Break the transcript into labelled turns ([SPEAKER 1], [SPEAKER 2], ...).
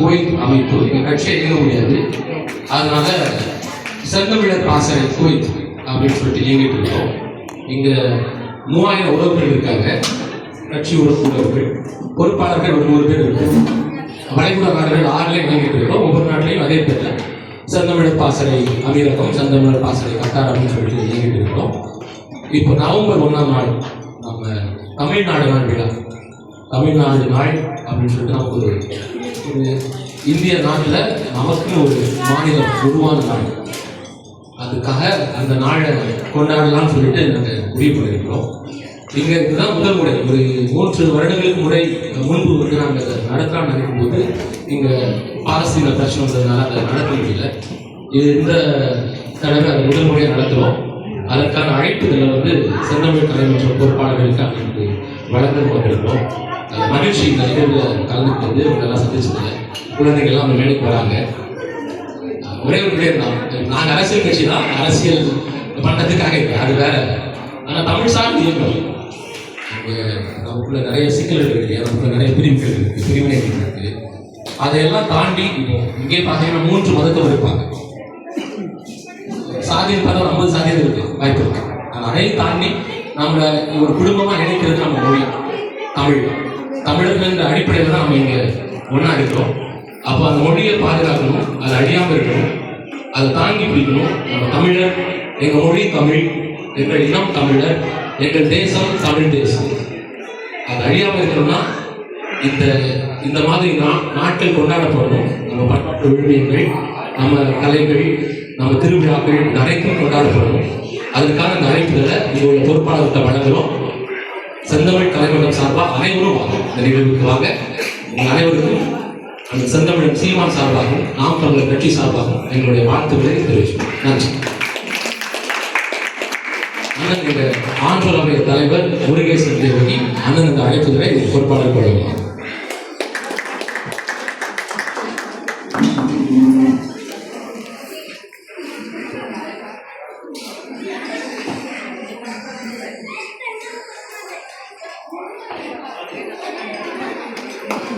[SPEAKER 1] கோயில் அமைப்பு எங்கள் கட்சியை எழுத முடியாது. அதனால செந்தமிழர் பாசன கோயில் அப்படின்னு சொல்லிட்டு இயங்கிட்டு இருக்கோம். இங்கே மூவாயிரம் உறவுகள் இருக்காங்க. கட்சி உறுப்பினர்கள் பொறுப்பாளர்கள் ஒரு நூறு பேர் இருக்காங்க. வளைகுடக்காரர்கள் நாடுகள் இயங்கிட்டு இருக்கோம். ஒவ்வொரு நாட்டிலையும் அதே பேரில் செந்தமிழர் பாசறை அமீரகம் செந்தமிழர் பாசறை கட்டார் அப்படின்னு சொல்லிட்டு இயங்கிட்டு இருக்கோம். இப்போ நவம்பர் ஒன்றாம் நாள் நம்ம தமிழ்நாடு நாள் விழா. தமிழ்நாடு நாள் அப்படின்னு சொல்லிட்டு நமக்கு ஒரு ஒரு இந்திய நாட்டில் நமக்குன்னு ஒரு மாநிலம் உருவான நாடு. அதுக்காக அந்த நாளை கொண்டாடலாம்னு சொல்லிட்டு நாங்கள் முடிவு பண்ணியிருக்கிறோம். இங்கே இதுதான் முதல் முறை. ஒரு மூன்று வருடங்களுக்கு முறை முன்பு வந்து நாங்கள் அதை நடத்தலாம் நினைக்கும்போது இங்கே பாரசீக பிரச்சனை வந்ததுனால அதை நடத்த முடியல. இது இந்த தடவை அதை முதல் முறையாக நடத்துகிறோம் அதற்கான அழைப்புகளை வந்து செந்தமிழ் கலைமன்ற பொறுப்பாளர்களுக்கு அவங்களுக்கு வழங்கப்பட்டிருக்கோம் மகிழ்ச்சி இந்த நிகழ்வில் கலந்துக்கிட்டது. இவங்க எல்லாம் சந்திச்சதில்லை குழந்தைகள்லாம் அந்த மேடைக்கு வராங்க. ஒரே ஒரு பேர் தான். நாங்கள் அரசியல் கட்சி தான். அரசியல் பண்ணதுக்காக இல்லை. அது வேற. ஆனால் தமிழ் சார்ந்த இயக்கம். நமக்குள்ள நிறைய சிக்கல்கள் இருக்கு நமக்குள்ள நிறைய பிரிவுகள் இருக்கு. பிரிவினைகள் இருக்கு. அதையெல்லாம் தாண்டி இங்கே பார்த்தீங்கன்னா மூன்று மதத்தவர் இருப்பாங்க. சாதியம் பார்த்தா ஒரு ஐம்பது சாதியம் இருக்கு. வாய்ப்பு இருக்கு. அதையும் தாண்டி நம்மள ஒரு குடும்பமா நினைக்கிறது நம்ம மொழி தமிழ். தமிழர்கள் என்ற அடிப்படையில் தான் நம்ம இங்க ஒன்றா இருக்கிறோம். அப்போ அந்த மொழியை பாதுகாக்கணும் அது அழியாமல் இருக்கணும் அதை தாங்கி பிடிக்கணும். நம்ம தமிழர் எங்கள் மொழி தமிழ் எங்கள் இனம் தமிழர் எங்கள் தேசம் தமிழ் தேசம். அது அழியாமல் இருக்கணும்னா இந்த இந்த மாதிரி நா- நாட்கள் கொண்டாடப்படணும். நம்ம பண்பாட்டு விழுமியங்கள் நம்ம கலைகள் நம்ம திருவிழாக்கள் நிறைக்கும் கொண்டாடப்படும். அதற்கான இந்த அழைப்புகளை உங்களுடைய பொறுப்பாளர்கிட்ட வழங்குறோம். செந்தமிழ் கலைமன்றம் சார்பாக அனைவரும் வாங்க. இந்த நிகழ்வுக்கு வாங்க. அனைவருக்கும் அந்த செந்தமிழன் சீமான் சார்பாகவும் நாம் தமிழர் கட்சி சார்பாகவும் எங்களுடைய வாழ்த்துக்களை தெரிவிச்சோம் நன்றி. அண்ணன் எங்க தலைவர் முருகேசன் தேவகி அண்ணன் இந்த அழைப்புகளை பொறுப்பாளர் கொள்ளலாம் Thank you.